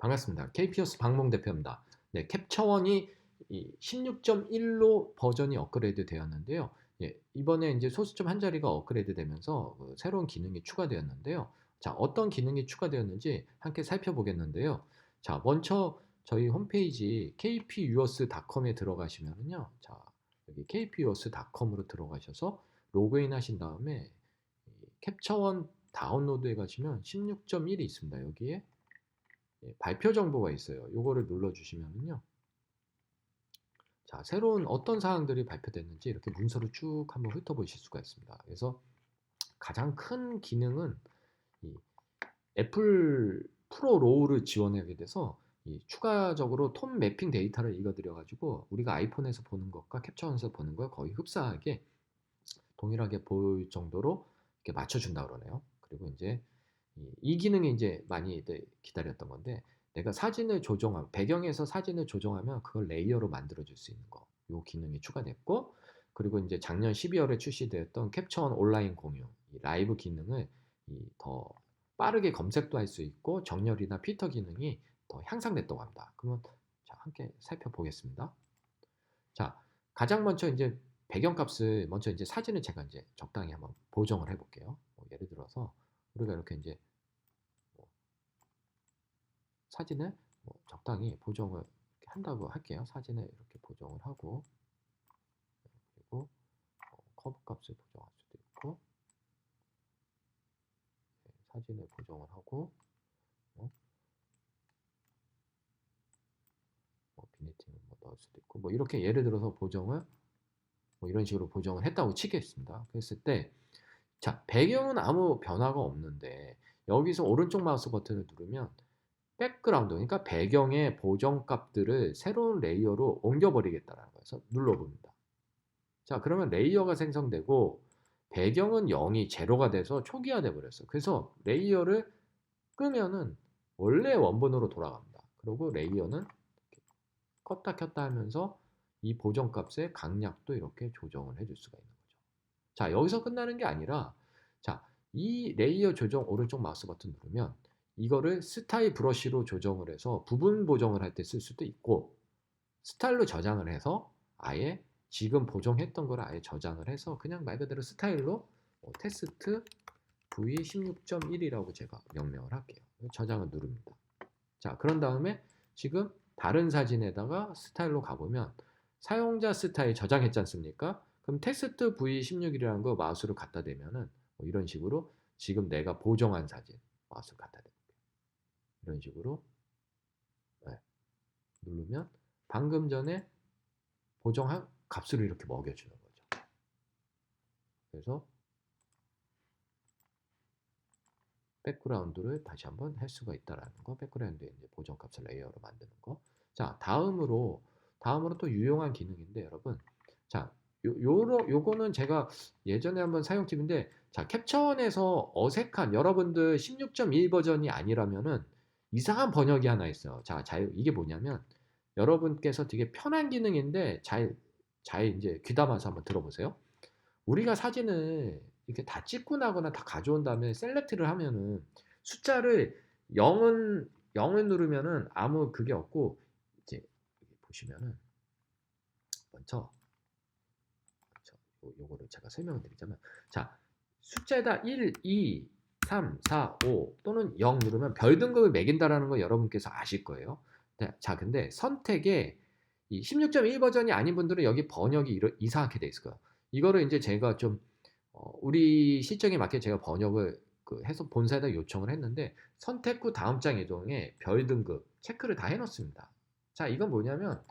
반갑습니다. KPO스 박몽 대표입니다. 네, 캡처원이 16.1로 버전이 업그레이드 되었는데요. 예, 이번에 이제 소수점 한 자리가 업그레이드 되면서 그 새로운 기능이 추가되었는데요. 자, 어떤 기능이 추가되었는지 함께 살펴보겠는데요. 자, 먼저 저희 홈페이지 kpuos.com에 들어가시면은요. 자, 여기 kpuos.com으로 들어가셔서 로그인 하신 다음에 캡처원 다운로드에 가시면 16.1이 있습니다. 여기에 예, 발표 정보가 있어요. 요거를 눌러 주시면은요. 자, 새로운 어떤 사항들이 발표됐는지 이렇게 문서를 쭉 한번 훑어보실 수가 있습니다. 그래서 가장 큰 기능은 이 애플 프로 로우를 지원하게 돼서 이 추가적으로 톤 매핑 데이터를 읽어드려 가지고 우리가 아이폰에서 보는 것과 캡처원에서 보는 걸 거의 흡사하게 동일하게 보일 정도로 이렇게 맞춰준다 그러네요. 그리고 이제 이, 이 기능이 이제 많이 기다렸던 건데 내가 사진을 조정하면 배경에서 사진을 조정하면 그걸 레이어로 만들어 줄 수 있는 거. 요 기능이 추가됐고 그리고 이제 작년 12월에 출시되었던 캡처원 온라인 공유 이 라이브 기능을 이더 빠르게 검색도 할 수 있고 정렬이나 필터 기능이 더 향상됐다고 합니다. 그러면 자, 함께 살펴보겠습니다. 자, 가장 먼저 이제 배경값을 먼저 이제 사진을 제가 이제 적당히 한번 보정을 해볼게요. 뭐 예를 들어서 우리가 이렇게 이제 뭐 사진을 뭐 적당히 보정을 한다고 할게요. 사진을 이렇게 보정을 하고 그리고 어, 커브 값을 보정할 수도 있고 네, 사진을 보정을 하고 뭐, 뭐 비니팅을 뭐 넣을 수도 있고 뭐 이렇게 예를 들어서 보정을 뭐 이런 식으로 보정을 했다고 치겠습니다. 그랬을 때 자, 배경은 아무 변화가 없는데 여기서 오른쪽 마우스 버튼을 누르면 백그라운드, 그러니까 배경의 보정 값들을 새로운 레이어로 옮겨버리겠다라는 거예요. 눌러봅니다. 자, 그러면 레이어가 생성되고 배경은 0이 제로가 돼서 초기화돼 버렸어요. 그래서 레이어를 끄면은 원래 원본으로 돌아갑니다. 그리고 레이어는 껐다 켰다 하면서 이 보정 값의 강약도 이렇게 조정을 해줄 수가 있는 거죠. 자, 여기서 끝나는 게 아니라 자, 이 레이어 조정 오른쪽 마우스 버튼 누르면 이거를 스타일 브러쉬로 조정을 해서 부분 보정을 할 때 쓸 수도 있고 스타일로 저장을 해서 아예 지금 보정했던 걸 아예 저장을 해서 그냥 말 그대로 스타일로 뭐 테스트 v16.1이라고 제가 명명을 할게요. 저장을 누릅니다. 자, 그런 다음에 지금 다른 사진에다가 스타일로 가보면 사용자 스타일 저장했지 않습니까? 그럼 텍스트 v16이라는 거 마우스로 갖다 대면은 뭐 이런 식으로 지금 내가 보정한 사진 마우스 갖다 대요. 이런 식으로 네. 누르면 방금 전에 보정한 값으로 이렇게 먹여주는 거죠. 그래서 백그라운드를 다시 한번 할 수가 있다라는 거, 백그라운드에 이제 보정 값을 레이어로 만드는 거. 자, 다음으로 다음으로 또 유용한 기능인데 여러분, 자, 요, 요로, 요거는 제가 예전에 한번 사용 팁인데, 자, 캡처원에서 어색한 여러분들 16.1 버전이 아니라면은 이상한 번역이 하나 있어요. 자, 잘 이게 뭐냐면 여러분께서 되게 편한 기능인데 잘, 잘 이제 귀담아서 한번 들어보세요. 우리가 사진을 이렇게 다 찍고 나거나 다 가져온 다음에 셀렉트를 하면은 숫자를 0은 0을 누르면은 아무 그게 없고 이제 보시면은 먼저 제가 설명을 드리자면 자 숫자에다 1, 2, 3, 4, 5 또는 0 누르면 별 등급을 매긴다라는 거 여러분께서 아실 거예요. 네, 자 근데 선택에 이16.1 버전이 아닌 분들은 여기 번역이 이러, 이상하게 돼 있을 거예요. 이거를 이제 제가 좀 어, 우리 시청에 맞게 제가 번역을 그 해서 본사에다 요청을 했는데 선택 후 다음 장 이동에 별 등급 체크를 다 해놓습니다. 자 이건 뭐냐면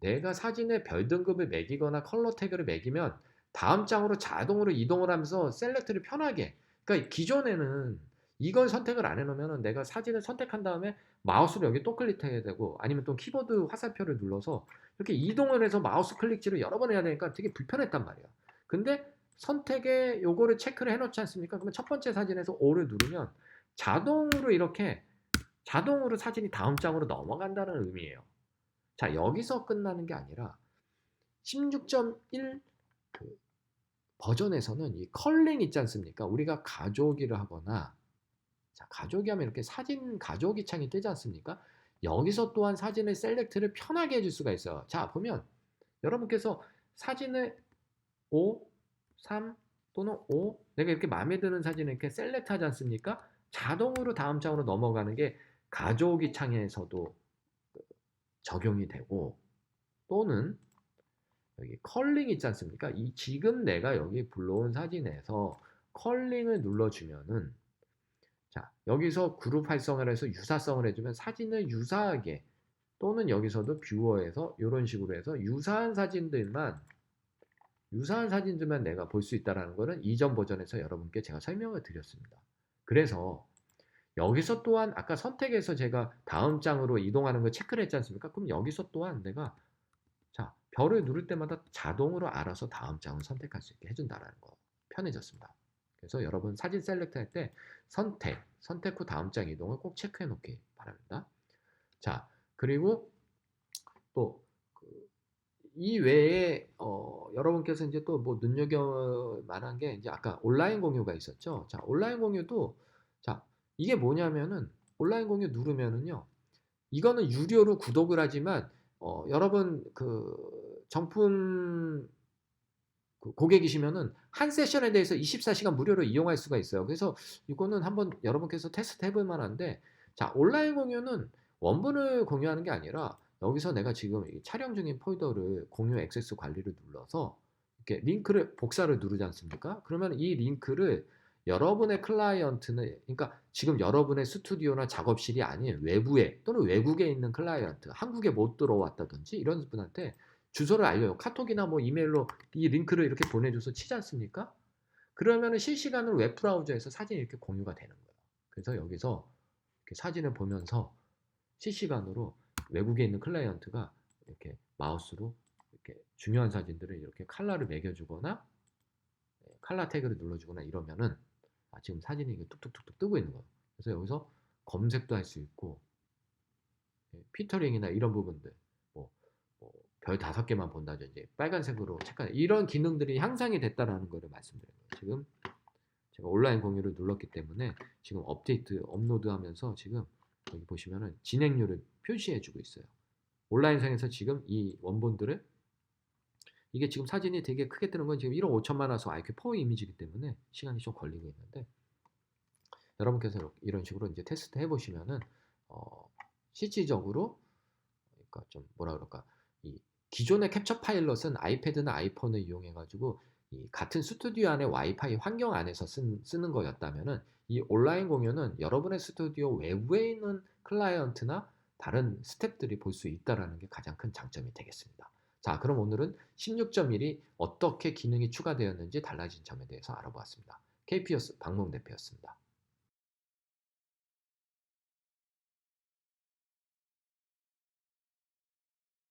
내가 사진에 별 등급을 매기거나 컬러 태그를 매기면 다음 장으로 자동으로 이동을 하면서 셀렉트를 편하게 그러니까 기존에는 이걸 선택을 안 해놓으면 내가 사진을 선택한 다음에 마우스로 여기 또 클릭해야 되고 아니면 또 키보드 화살표를 눌러서 이렇게 이동을 해서 마우스 클릭질을 여러 번 해야 되니까 되게 불편했단 말이야. 근데 선택에 요거를 체크를 해놓지 않습니까? 그러면 첫 번째 사진에서 5를 누르면 자동으로 이렇게 자동으로 사진이 다음 장으로 넘어간다는 의미예요. 자 여기서 끝나는 게 아니라 16.1 그 버전에서는 이 컬링 있지 않습니까? 우리가 가족이를 하거나 자 가족이 하면 이렇게 사진 가족이 창이 뜨지 않습니까? 여기서 또한 사진의 셀렉트를 편하게 해줄 수가 있어요. 자, 보면 여러분께서 사진을 5, 3 또는 5 내가 이렇게 마음에 드는 사진을 이렇게 셀렉트 하지 않습니까? 자동으로 다음 장으로 넘어가는 게 가져오기 창에서도 적용이 되고 또는 여기 컬링 있지 않습니까? 이 지금 내가 여기 불러온 사진에서 컬링을 눌러주면은 자 여기서 그룹 활성화를 해서 유사성을 해주면 사진을 유사하게 또는 여기서도 뷰어에서 이런 식으로 해서 유사한 사진들만 유사한 사진들만 내가 볼 수 있다는 것은 이전 버전에서 여러분께 제가 설명을 드렸습니다. 그래서 여기서 또한 아까 선택해서 제가 다음 장으로 이동하는 걸 체크를 했지 않습니까? 그럼 여기서 또한 내가 자 별을 누를 때마다 자동으로 알아서 다음 장을 선택할 수 있게 해준다는 거 편해졌습니다. 그래서 여러분 사진 셀렉트 할 때 선택, 선택 후 다음 장 이동을 꼭 체크해 놓기 바랍니다. 자 그리고 또 이 외에 어, 여러분께서 이제 또 뭐 눈여겨 만한 게 이제 아까 온라인 공유가 있었죠. 자, 온라인 공유도 자, 이게 뭐냐면은 온라인 공유 누르면은요. 이거는 유료로 구독을 하지만 어, 여러분 그 정품 그 고객이시면은 한 세션에 대해서 24시간 무료로 이용할 수가 있어요. 그래서 이거는 한번 여러분께서 테스트 해볼 만한데 자, 온라인 공유는 원본을 공유하는 게 아니라 여기서 내가 지금 촬영 중인 폴더를 공유 액세스 관리를 눌러서 이렇게 링크를 복사를 누르지 않습니까? 그러면 이 링크를 여러분의 클라이언트는 그러니까 지금 여러분의 스튜디오나 작업실이 아닌 외부에 또는 외국에 있는 클라이언트 한국에 못 들어왔다든지 이런 분한테 주소를 알려요. 카톡이나 뭐 이메일로 이 링크를 이렇게 보내줘서 치지 않습니까? 그러면은 실시간으로 웹 브라우저에서 사진이 이렇게 공유가 되는 거예요. 그래서 여기서 사진을 보면서 실시간으로 외국에 있는 클라이언트가 이렇게 마우스로 이렇게 중요한 사진들을 이렇게 칼라를 매겨주거나 칼라 태그를 눌러주거나 이러면은 아, 지금 사진이 이게 뚝뚝뚝뚝 뜨고 있는 거예요. 그래서 여기서 검색도 할 수 있고 예, 피터링이나 이런 부분들 별 다섯 개만 본다든지 빨간색으로 체크하는 이런 기능들이 향상이 됐다라는 것을 말씀드려요. 지금 제가 온라인 공유를 눌렀기 때문에 지금 업데이트 업로드하면서 지금 여기 보시면은 진행률을 표시해주고 있어요. 온라인상에서 지금 이 원본들을 이게 지금 사진이 되게 크게 뜨는 건 지금 1억 5천만 화소 IQ4 이미지이기 때문에 시간이 좀 걸리고 있는데 여러분께서 이런 식으로 이제 테스트 해보시면은 어, 실질적으로 그러니까 좀 뭐라 그럴까 이 기존의 캡처 파일럿은 아이패드나 아이폰을 이용해 가지고 이 같은 스튜디오 안에 와이파이 환경 안에서 쓴, 쓰는 거였다면은 이 온라인 공유는 여러분의 스튜디오 외부에 있는 클라이언트나 다른 스탭들이 볼 수 있다는 게 가장 큰 장점이 되겠습니다. 자, 그럼 오늘은 16.1이 어떻게 기능이 추가되었는지 달라진 점에 대해서 알아보았습니다. KPS 박몽 대표였습니다.